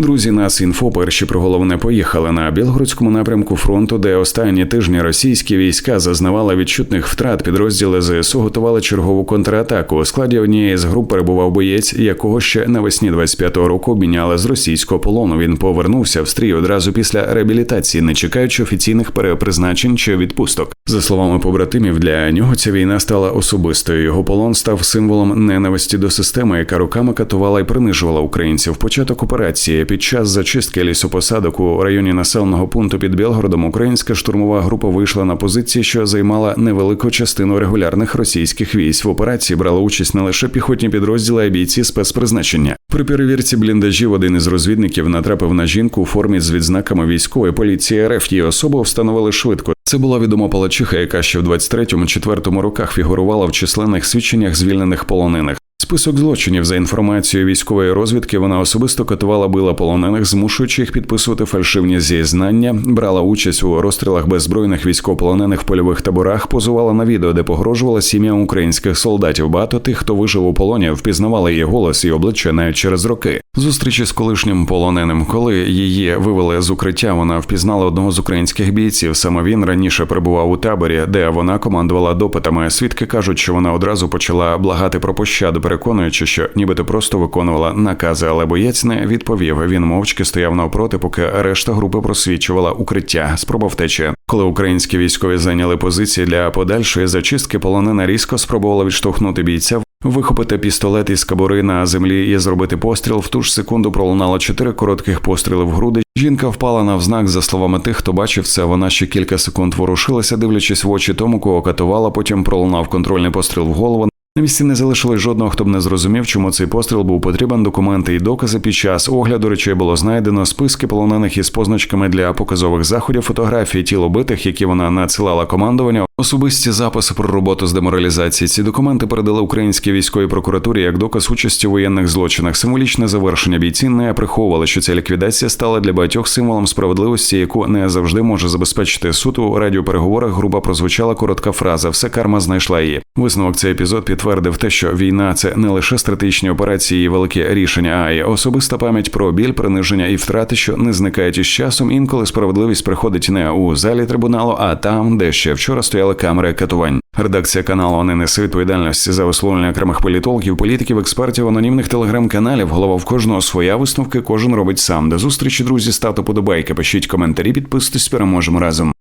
Друзі, нас інфо перші про головне поїхали на Білгородському напрямку фронту, де останні тижні російські війська зазнавали відчутних втрат. Підрозділи ЗСУ готували чергову контратаку. У складі однієї з груп перебував боєць, якого ще навесні 25-го року обміняли з російського полону. Він повернувся в стрій одразу після реабілітації, не чекаючи офіційних перепризначень чи відпусток. За словами побратимів, для нього ця війна стала особистою. Його полон став символом ненависті до системи, яка роками катувала і принижувала українців. Початок операції під час зачистки лісопосадок у районі населеного пункту під Білгородом українська штурмова група вийшла на позиції, що займала невелику частину регулярних російських військ. В операції брали участь не лише піхотні підрозділи, а бійці спецпризначення. При перевірці бліндажів один із розвідників натрапив на жінку у формі з відзнаками військової поліції РФ. Її особу встановили швидко. Це була відома палачиха, яка ще в 23-4 роках фігурувала в численних свідченнях звільнених полонених. Список злочинів за інформацією військової розвідки вона особисто катувала била полонених, змушуючи їх підписувати фальшивні зізнання, брала участь у розстрілах беззбройних військовополонених в польових таборах, позувала на відео, де погрожувала сім'ям українських солдатів. Багато тих, хто вижив у полоні, впізнавали її голос і обличчя навіть через роки. Зустрічі з колишнім полоненим, коли її вивели з укриття, вона впізнала одного з українських бійців. Саме він раніше перебував у таборі, де вона командувала допитами. Свідки кажуть, що вона одразу почала благати про пощаду, переконуючи, що нібито просто виконувала накази, але боєць не відповів. Він мовчки стояв навпроти, поки решта групи просвічувала укриття. Спроба втечі. Коли українські військові зайняли позиції для подальшої зачистки, полонена різко спробувала відштовхнути бійця. Вихопити пістолет із кабури на землі і зробити постріл. В ту ж секунду пролунало чотири коротких постріли в груди. Жінка впала навзнак, за словами тих, хто бачив це. Вона ще кілька секунд ворушилася, дивлячись в очі тому, кого катувала. Потім пролунав контрольний постріл в голову. На місці не залишилось жодного, хто б не зрозумів, чому цей постріл був потрібен. Документи і докази під час огляду речей було знайдено списки полонених із позначками для показових заходів, фотографії тіл убитих, які вона надсилала командуванню. Особисті записи про роботу з деморалізації. Ці документи передали українській військовій прокуратурі як доказ участі у воєнних злочинах. Символічне завершення бійці не приховували, що ця ліквідація стала для багатьох символом справедливості, яку не завжди може забезпечити суд. У радіопереговорах груба прозвучала коротка фраза Все карма знайшла її. Висновок цей епізод підтвердив те, що війна це не лише стратегічні операції, і велике рішення, а й особиста пам'ять про біль, приниження і втрати, що не зникають із часом. Інколи справедливість приходить не у залі трибуналу, а там, де ще вчора стояли камери катувань. Редакція каналу не несе відповідальності за висловлення окремих політологів, політиків, експертів, анонімних телеграм-каналів. Голова в кожного своя висновки, кожен робить сам. До зустрічі, друзі, ставте подобайки, пишіть коментарі, підписуйтесь, переможемо разом.